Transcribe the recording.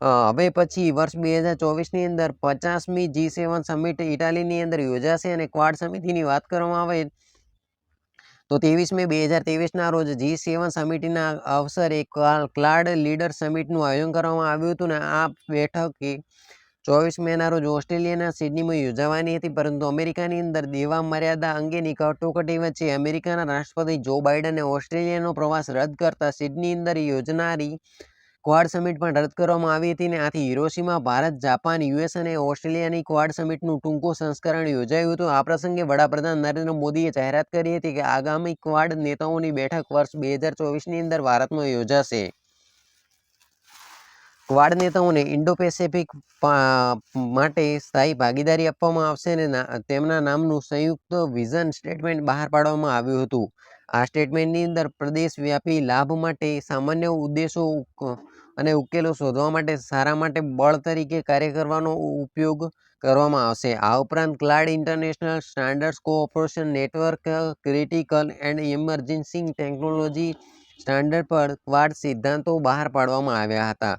હવે પછી વર્ષ બે હજાર ચોવીસની અંદર પચાસમી જી સેવન સમિટ ઇટાલીની અંદર યોજાશે અને ક્વાડ સમિતિની વાત કરવામાં આવે તો ત્રેવીસ મે બે હજાર ત્રેવીસના રોજ જી સેવન સમિટના અવસરે ક્લાડ લીડર સમિટનું આયોજન કરવામાં આવ્યું હતું ને આ બેઠક ચોવીસ મેના રોજ ઓસ્ટ્રેલિયાના સિડનીમાં યોજાવાની હતી, પરંતુ અમેરિકાની અંદર દેવા મર્યાદા અંગેની કટોકટી વચ્ચે અમેરિકાના રાષ્ટ્રપતિ જો બાઇડને ઓસ્ટ્રેલિયાનો પ્રવાસ રદ કરતા સિડની અંદર યોજનારી ક્વાડ સમિટ પણ રદ કરવામાં આવી હતી ને આથી હિરોશીમાં ભારત જાપાન યુએસ અને ઓસ્ટ્રેલિયાની ક્વાડ સમિટનું ટૂંકું સંસ્કરણ યોજાયું હતું. આ પ્રસંગે વડાપ્રધાન નરેન્દ્ર મોદીએ જાહેરાત કરી હતી કે આગામી ક્વાડ નેતાઓની બેઠક વર્ષ બે હજાર ચોવીસની અંદર ભારતમાં યોજાશે. ક્વાડ નેતાઓને ઇન્ડો પેસેફિક માટે સ્થાયી ભાગીદારી આપવામાં આવશે અને તેમના નામનું સંયુક્ત વિઝન સ્ટેટમેન્ટ બહાર પાડવામાં આવ્યું હતું. આ સ્ટેટમેન્ટની અંદર પ્રદેશવ્યાપી લાભ માટે, સામાન્ય ઉદ્દેશો અને ઉકેલો શોધવા માટે સારા માટે બળ તરીકે કાર્ય કરવાનો ઉપયોગ કરવામાં આવશે. આ ઉપરાંત ક્લાડ international standards cooperation network, critical and emergency technology standard પર ક્વાડ સિદ્ધાંતો બહાર પાડવામાં આવ્યા હતા.